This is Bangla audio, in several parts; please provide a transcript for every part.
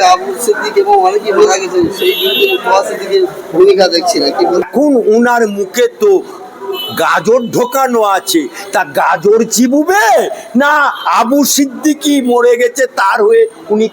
যে আবু সিদ্দিক এবং অনেকেই মারা গেছেন সেই বিরুদ্ধে তোয়া সিদ্দিকের ভূমিকা দেখছি না, কি বল- উনার মুখে তো গাজর ঢোকানো আছে। তা গাজর চিবুবে? না আবু সিদ্দিকি মরে গেছে, তার হয়ে উনি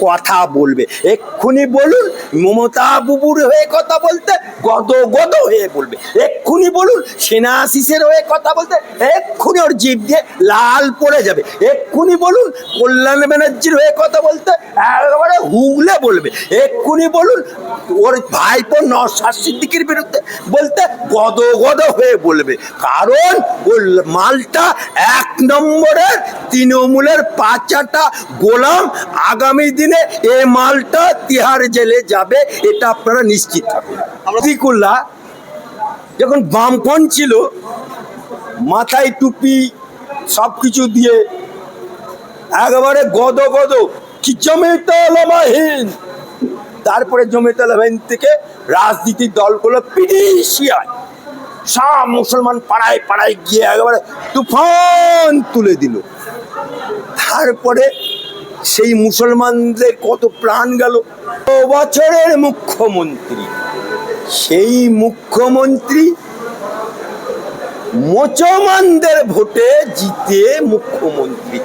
কথা বলবে। এক্ষুনি বলুন, মমতা বুবুর হয়ে কথা বলতে গদ গদ হয়ে বলবে। এক্ষুনি বলুন, সেনা আশিসের হয়ে কথা বলতে এক্ষুনি ওর জিভ দিয়ে লাল পড়ে যাবে। এক্ষুনি বলুন, কল্যাণ ব্যানার্জির হয়ে কথা বলতে একেবারে হুগলে বলবে। এক্ষুনি বলুন, ওর ভাইপো নসার সিদ্দিকির বিরুদ্ধে বলতে গদ গদ হয়ে বলবে। কারণ ও মালটা এক নম্বরের তৃণমূলের পাঁচাটা গোলাম আগামী দিনে এ মালটা তিহার জেলে যাবে, এটা আপনারা নিশ্চিত আমরা যখন বামপন ছিল, মাথায় টুপি সব কিছু দিয়ে একেবারে গদ গদ, কি জমিতলমাহীন তারপরে জমিতলমাহীন থেকে রাজনীতির দলগুলো পিডিশিয়ায় সব মুসলমান পাড়ায় পাড়ায় গিয়ে একেবারে তুফান তুলে দিল। তারপরে সেই মুসলমানদের কত প্রাণ গেল। বছরের মুখ্যমন্ত্রী, সেই মুখ্যমন্ত্রী মুসলমানদের ভোটে জিতে মুখ্যমন্ত্রী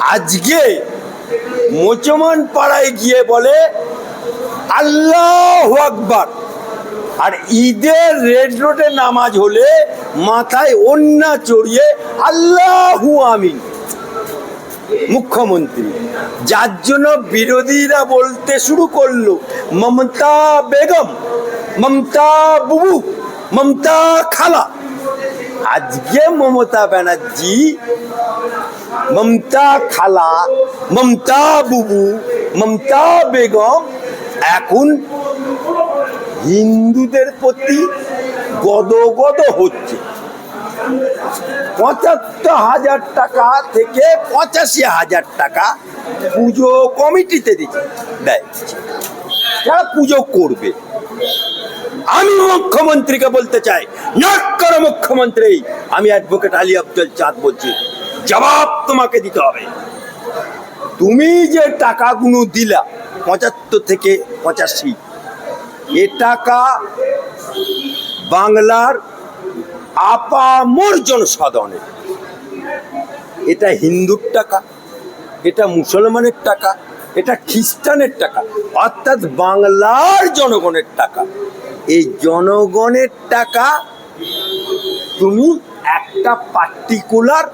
আজকে মুসলমান পাড়ায় গিয়ে বলে, আল্লাহ আকবার। আর ঈদের রেড রোডে নামাজ হলে মাথায় অন্যা চড়িয়ে, আল্লাহু আমিন। মুখ্যমন্ত্রী। যার জন্য বিরোধীরা বলতে শুরু করল, মমতা বেগম, মমতা বুবু, মমতা খালা। আজকে মমতা ব্যানার্জি, মমতা খালা, মমতা বুবু, মমতা বেগম এখন হিন্দুদের প্রতি গদগদ হচ্ছে। পঁচাত্তর হাজার টাকা থেকে পঁচাশি হাজার টাকা পুজো কমিটিতে দিচ্ছে। দেয়। যারা পুজো করবে। আমি মুখ্যমন্ত্রীকে বলতে চাই মুখ্যমন্ত্রী, আমি অ্যাডভোকেট আলী আব্দুল চাঁদ বলছি, জবাব তোমাকে দিতে হবে। তুমি যে টাকাগুলো দিলা, পঁচাত্তর থেকে পঁচাশি, এ টাকা বাংলার আপামর জনসাধারণের এটা হিন্দুর টাকা, এটা মুসলমানের টাকা, এটা খ্রিস্টানের টাকা, অর্থাৎ বাংলার জনগণের টাকা। এই জনগণের টাকা তুমি একটা পার্টিকুলার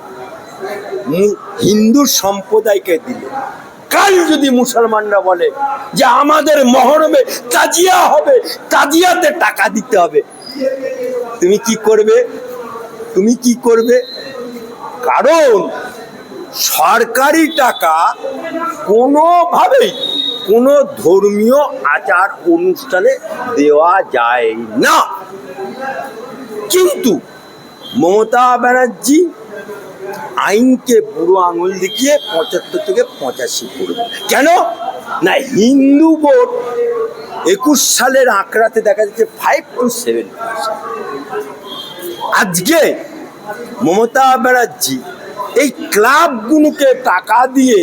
হিন্দু সম্প্রদায়কে দিলে। কাল যদি মুসলমানরা বলে যে আমাদের মহরমে তাজিয়া হবে, তাজিয়াতে টাকা দিতে হবে তুমি কি করবে? তুমি কি করবে? কারণ সরকারি টাকা কোনোভাবেই কোনো ধর্মীয় আচার অনুষ্ঠানে দেওয়া যায় না। কিন্তু মমতা ব্যানার্জি আইনকে বুড়ো আঙুল দেখিয়ে পঁচাত্তর থেকে পঁচাশি করবে। কেন? না, হিন্দু ভোট একুশ সালের আঁকড়াতে দেখা যাচ্ছে ফাইভ টু সেভেন আজকে মমতা ব্যানার্জি এই ক্লাবগুলোকে টাকা দিয়ে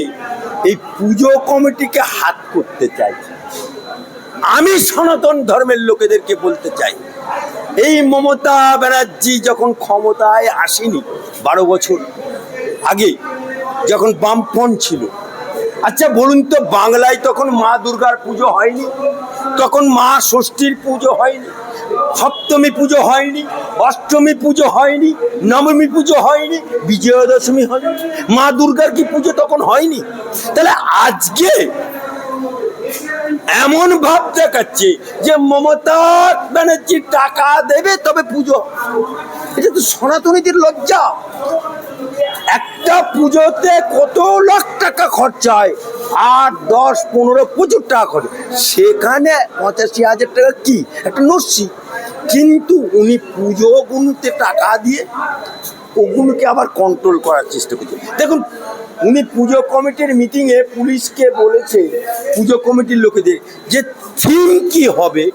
এই পুজো কমিটিকে হাত করতে চাই আমি সনাতন ধর্মের লোকেদেরকে বলতে চাই, এই মমতা ব্যানার্জি যখন ক্ষমতায় আসেনি বারো বছর আগে, যখন বামপন ছিল আচ্ছা বলুন তো, বাংলায় তখন মা দুর্গার পুজো হয়নি? তখন মা ষষ্ঠীর পুজো হয়নি? সপ্তমী পুজো হয়নি? অষ্টমী পুজো হয়নি? নবমী পুজো হয়নি? বিজয়া দশমী হয়নি? মা দুর্গার কি পুজো তখন হয়নি? তাহলে আজকে এমন ভাব দেখাচ্ছে যে মমতা ব্যানার্জি টাকা দেবে তবে পুজো। এটা তো সনাতনীদের লজ্জা। একটা পুজোতে কত লাখ টাকা খরচা হয় আট, দশ, পনেরো প্রচুর টাকা খরচ। সেখানে পঁচাশি হাজার টাকা কি? একটা নস্যি। কিন্তু উনি পুজো পুজোগুলোতে টাকা দিয়ে ওগুলোকে আবার কন্ট্রোল করার চেষ্টা করছে। দেখুন, উনি পুজো কমিটির মিটিংয়ে পুলিশকে বলেছে, পুজো কমিটির লোকেদের যে থিম কি হবে,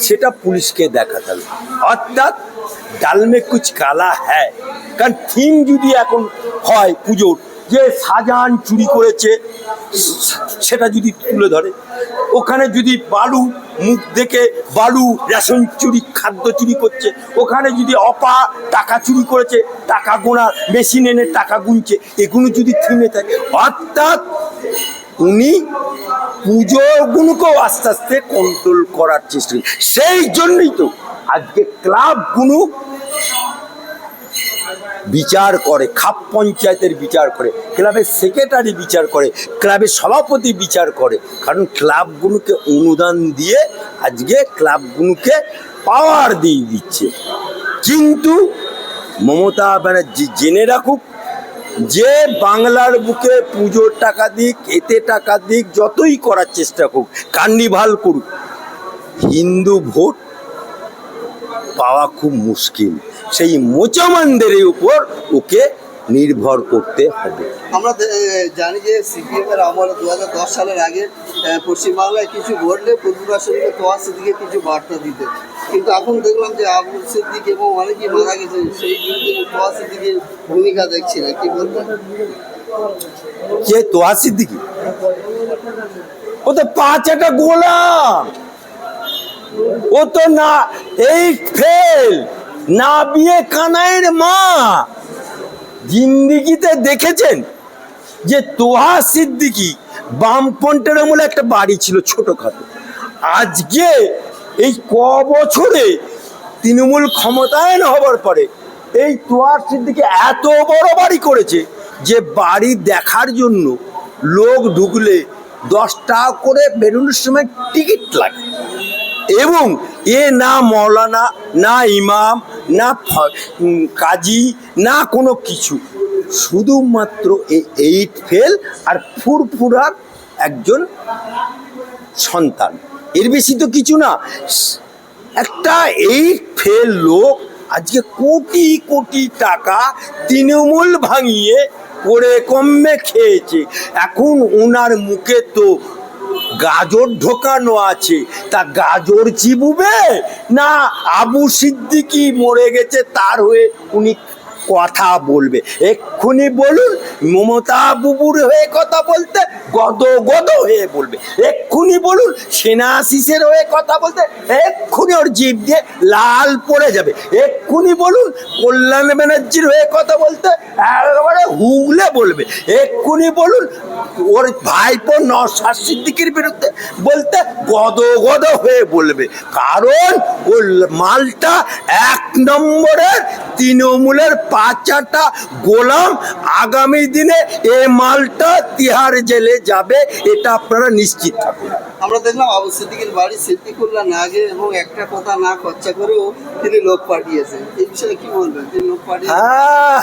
সেটা পুলিশকে দেখাতে হবে। অর্থাৎ ডালমে কুচ কালা হ্যায়। কারণ থিম যদি এখন হয় পুজোর যে সাজান চুরি করেছে, সেটা যদি তুলে ধরে। ওখানে যদি বালু মুখ দেখে বালু রেশন চুরি, খাদ্য চুরি করছে, ওখানে যদি অপা টাকা চুরি করেছে, টাকা গোনার মেশিন এনে টাকা গুনছে, এগুলো যদি থেমে থাকে, অর্থাৎ উনি পুজোগুলোকেও আস্তে আস্তে কন্ট্রোল করার চেষ্টা সেই জন্যই তো আজকে ক্লাবগুলো বিচার করে, খাপ পঞ্চায়েতের বিচার করে, ক্লাবের সেক্রেটারি বিচার করে, ক্লাবের সভাপতি বিচার করে। কারণ ক্লাবগুলোকে অনুদান দিয়ে আজকে ক্লাবগুলোকে পাওয়ার দিয়ে দিচ্ছে। কিন্তু মমতা ব্যানার্জি জেনে রাখুক, যে বাংলার বুকে পুজোর টাকা দিক, এতে টাকা দিক, যতই করার চেষ্টা করুক কার্নিভাল করুক, হিন্দু ভোট পাওয়া খুব মুশকিল। সেই মোচামানদের উপর ওকে নির্ভর করতে হবে। আমরা জানি যে সিপিএম এর আমলে দু হাজার দশ সালের আগে পশ্চিমবাংলায় কিছু ঘটলে পূর্বরাষ্ট্রকে তোয়া সিদ্দিকে কিছু বার্তা দিতে কিন্তু এখন দেখলাম যে আবু সিদ্দিক এবং অনেকেই মারা গেছে সেই বিরুদ্ধে তোয়া সিদ্দিকের ভূমিকা দেখছি না কি বলবেন? কে তোয়া সিদ্দিকি? ও তো পাঁচ একটা গোলাম। ও তো না এই ফেল। না বিয়ে কানাইয়ের মা। জিন্দিগিতে দেখেছেন যে তোহা সিদ্দিকি বামপন্টের আমলে একটা বাড়ি ছিল ছোটখাটো। আজকে এই ক বছরে তৃণমূল ক্ষমতায়ন হবার পরে এই তোয়ার সিদ্দিকি এত বড় বাড়ি করেছে যে বাড়ি দেখার জন্য লোক ঢুকলে দশ টাকা করে বেরোনোর সময় টিকিট লাগে। এবং এ না মৌলানা, না ইমাম, না কাজী, না কোনো কিছু। শুধুমাত্র এই এইট ফেল আর ফুরফুরার একজন সন্তান। এর বেশি তো কিছু না। একটা এইট ফেল লোক আজকে কোটি কোটি টাকা তৃণমূল ভাঙিয়ে করে কমে খেয়েছে। এখন ওনার মুখে তো গাজর ঢোকানো আছে। তা গাজর চিবুবে? না, আবু সিদ্দিকি মরে গেছে, তার হয়ে উনি কথা বলবে। এক্ষুনি বলুন, মমতা বুবুর হয়ে কথা বলতে গদ গদ হয়ে বলবে। এক্ষুনি বলুন সেনাশিসের হয়ে কথা বলতে এক্ষুনি ওর জিভ দিয়ে লাল পড়ে যাবে। এক্ষুনি বলুন, কল্যাণ ব্যানার্জির হয়ে কথা বলতে একেবারে হুগলে বলবে। এক্ষুনি বলুন ওর ভাইপো নসার সিদ্দিকির বিরুদ্ধে বলতে গদ গদ হয়ে বলবে। কারণ ও মালটা এক নম্বরের তৃণমূলের পাঁচাটা গোলাম আগামী দিনে এ মালটা তিহার জেলে যাবে এটা আপনারা নিশ্চিত থাকুন। আমরা দেখলাম আবু সিদ্দিকের বাড়ি সিদ্দিকুল্লাহ নাগে এবং একটা কথা না খরচা করেও তিনি লোক পাঠিয়েছেন। এই বিষয়ে কি বলবেন? তিনি লোক পাঠিয়ে হ্যাঁ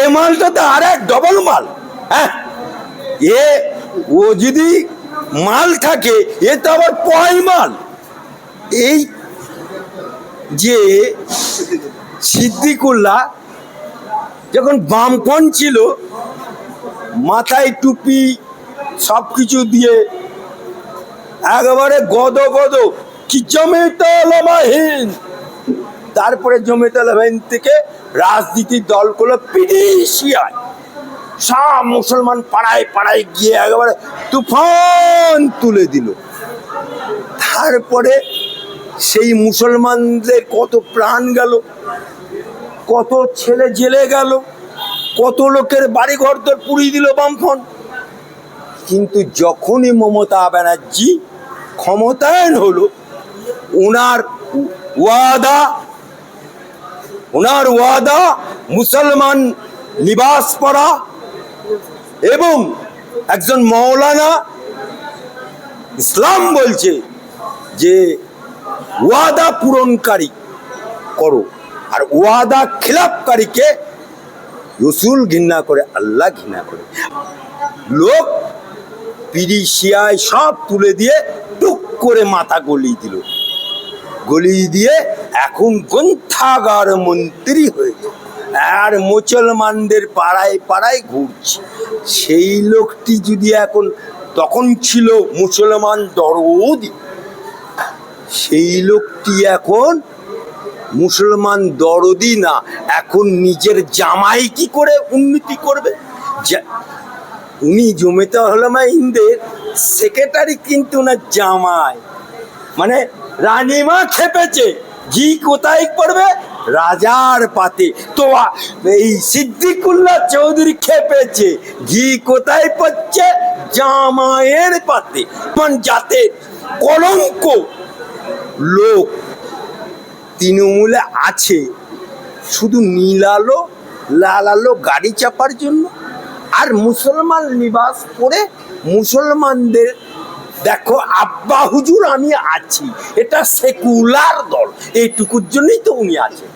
এ মালটা তো আর এক ডবল মাল। হ্যাঁ এ, ও যদি মাল থাকে, এ তো আবার পয় মাল। এই যে সিদ্দিকুল্লাহ যখন বামপন ছিল, মাথায় টুপি সব কিছু দিয়ে একেবারে গদ গদ, কি জমিতলমাহীন তারপরে জমিতলমাহীন থেকে রাজনীতির দলগুলো পিডিশিয়ায় সব মুসলমান পাড়ায় পাড়ায় গিয়ে একেবারে তুফান তুলে দিল। তারপরে সেই মুসলমানদের কত প্রাণ গেল, কত ছেলে জেলে গেল, কত লোকের বাড়ি ঘর তোর পুড়িয়ে দিল বামফন কিন্তু যখনই মমতা ব্যানার্জি ক্ষমতায়ন হলো ওনার ওয়াদা ওনার ওয়াদা মুসলমান লিবাস পরা এবং একজন মৌলানা ইসলাম বলছে যে, ওয়াদা পূরণকারী করো আর ওয়াদা খিলাপকারীকে রসুল ঘৃণা করে, আল্লাহ ঘৃণা করে। লোক পিরিশিয়ায় সব তুলে দিয়ে টুক করে মাথা গলিয়ে দিল। গলিয়ে দিয়ে এখন গ্রন্থাগার মন্ত্রী হয়েছে আর মুসলমানদের পাড়ায় পাড়ায় ঘুরছে। সেই লোকটি যদি এখন তখন ছিল মুসলমান দরদি, সেই লোকটি এখন মুসলমান দরদি না, এখন নিজের জামাই কি করে উন্নতি করবে? উনি জমিতে হলমা ইন্দের সেক্রেটারি কিন্তু না জামাই। মানে রানীমা খেপেছে, ঘি কোথায় পড়বে? রাজার পাতে। তো এই সিদ্দিকুল্লাহ চৌধুরী খেপেছে। ঘি কোথায় পড়ছে? জামায়ের পাতে। যাতে কলঙ্ক লোক তৃণমূলে আছে। শুধু নীল আলো, লাল আলো গাড়ি চাপার জন্য। আর মুসলমান নিবাস করে মুসলমানদের, দেখো, আব্বা হুজুর আমি আছি। এটা সেকুলার দল। এইটুকুর জন্যই তো উনি আছেন।